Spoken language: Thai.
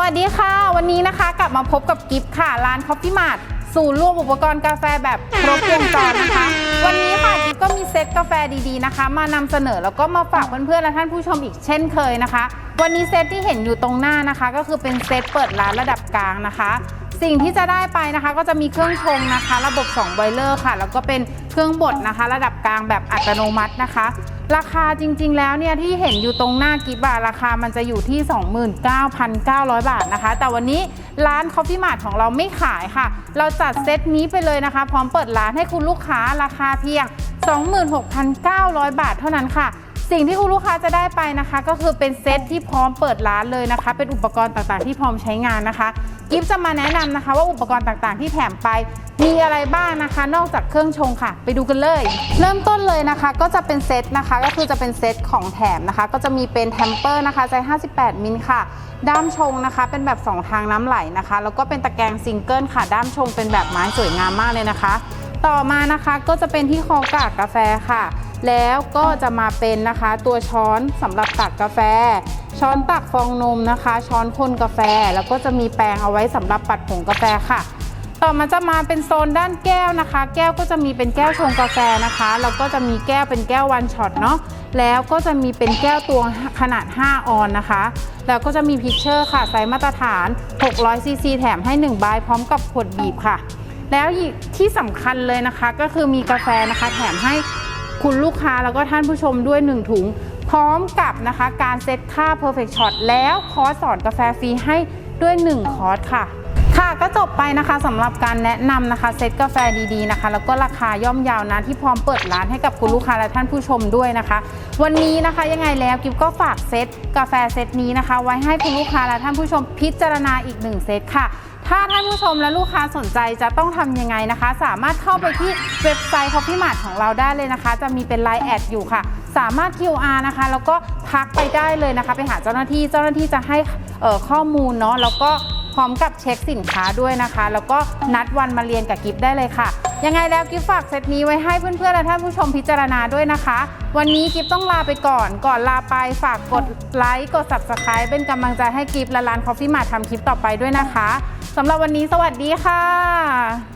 วัสดีค่ะ วันนี้นะคะกลับมาพบกับกิฟต์ค่ะ ร้านคอฟฟี่มาร์ทศูนย์รวมอุปกรณ์กาแฟแบบครบวงจรนะคะ วันนี้ค่ะกิฟต์ก็มีเซตกาแฟดีๆนะคะ มานำเสนอแล้วก็มาฝากเพื่อนๆและท่านผู้ชมอีกเช่นเคยนะคะ วันนี้เซตที่เห็นอยู่ตรงหน้านะคะ ก็คือเป็นเซตเปิดร้านระดับกลางนะคะ สิ่งที่จะได้ไปนะคะ ก็จะมีเครื่องชงนะคะ ระบบ2ไบเลอร์ค่ะแล้วก็เป็นเครื่องบดนะคะ ระดับกลางแบบอัตโนมัตินะคะ ราคาจริงๆแล้วเนี่ยที่เห็นอยู่ตรงหน้ากิบอะราคามันจะอยู่ที่ 29,900 บาทนะคะ แต่วันนี้ร้าน Coffee Mart ของเราไม่ขายค่ะ เราจัดเซตนี้ไปเลยนะคะ พร้อมเปิดร้านให้คุณลูกค้าราคาเพียง 26,900 บาทเท่านั้นค่ะสิ่งที่คุณลูกค้าจะได้ไปนะคะ ก็คือเป็นเซตที่พร้อมเปิดร้านเลยนะคะ เป็นอุปกรณ์ต่างๆที่พร้อมใช้งานนะคะ กิฟจะมาแนะนำนะคะว่าอุปกรณ์ต่างๆ ที่แถมไป มีอะไรบ้างนะคะ นอกจากเครื่องชงค่ะ ไปดูกันเลย เริ่มต้นเลยนะคะ ก็จะเป็นเซตนะคะ ก็คือจะเป็นเซตของแถมนะคะ ก็จะมีเป็นแทมเปอร์นะคะไซส์58 มิลค่ะ ด้ามชงนะคะ เป็นแบบ 2 ทางน้ำไหลนะคะ แล้วก็เป็นตะแกรงซิงเกิลค่ะ ด้ามชงเป็นแบบไม้สวยงามมากเลยนะคะ ต่อมานะคะก็จะเป็นที่คอกากกาแฟค่ะ แล้วก็จะมาเป็นนะคะตัวช้อนสำหรับตักกาแฟ ช้อนตักฟองนมนะคะ ช้อนคนกาแฟ แล้วก็จะมีแปรงเอาไว้สำหรับปัดผงกาแฟค่ะ ต่อมาจะมาเป็นโซนด้านแก้วนะคะ แก้วก็จะมีเป็นแก้วชงกาแฟนะคะแล้วก็จะมีแก้วเป็นแก้ววันช็อตเนาะแล้วก็จะมีเป็นแก้วตวงขนาด 5 ออนนะคะ แล้วก็จะมีพิชเชอร์ค่ะไซส์มาตรฐาน 600ซีซีแถมให้ 1 ใบพร้อมกับขวดบีบค่ะ แล้วที่สำคัญเลยนะคะ ก็คือมีกาแฟนะคะแถมให้คุณลูกค้าแล้วก็ท่านผู้ชมด้วย 1 ถุง พร้อมกับนะคะการเซตค่า perfect shot แล้วคอร์สสอนกาแฟฟรีให้ด้วย 1 คอร์สค่ะ ค่ะก็จบไปนะคะสำหรับการแนะนำนะคะเซตกาแฟดีๆนะคะ แล้วก็ราคาย่อมเยาวนะที่พร้อมเปิดร้านให้กับคุณลูกค้าและท่านผู้ชมด้วยนะคะ วันนี้นะคะยังไงแล้วกิฟก็ฝากเซตกาแฟเซตนี้นะคะ ไว้ให้คุณลูกค้าและท่านผู้ชมพิจารณาอีกหนึ่งเซตค่ะถ้าท่านผู้ชมและลูกค้าสนใจจะต้องทำยังไงนะคะ สามารถเข้าไปที่เว็บไซต์ Coffee Mart ของเราได้เลยนะคะ จะมีเป็น Line แอดอยู่ค่ะ สามารถ QR นะคะ แล้วก็ทักไปได้เลยนะคะ ไปหาเจ้าหน้าที่เจ้าหน้าที่จะให้ข้อมูลเนาะแล้วก็ พร้อมกับเช็คสินค้าด้วยนะคะ แล้วก็นัดวันมาเรียนกับกิฟได้เลยค่ะ ยังไงแล้วกิฟฝากเซตนี้ไว้ให้เพื่อนๆและท่านผู้ชมพิจารณาด้วยนะคะ วันนี้กิฟต้องลาไปก่อน ก่อนลาไปฝากกดไลค์กด subscribe เป็นกำลังใจให้กิฟและร้านคอฟฟี่มาทำคลิปต่อไปด้วยนะคะสำหรับวันนี้สวัสดีค่ะ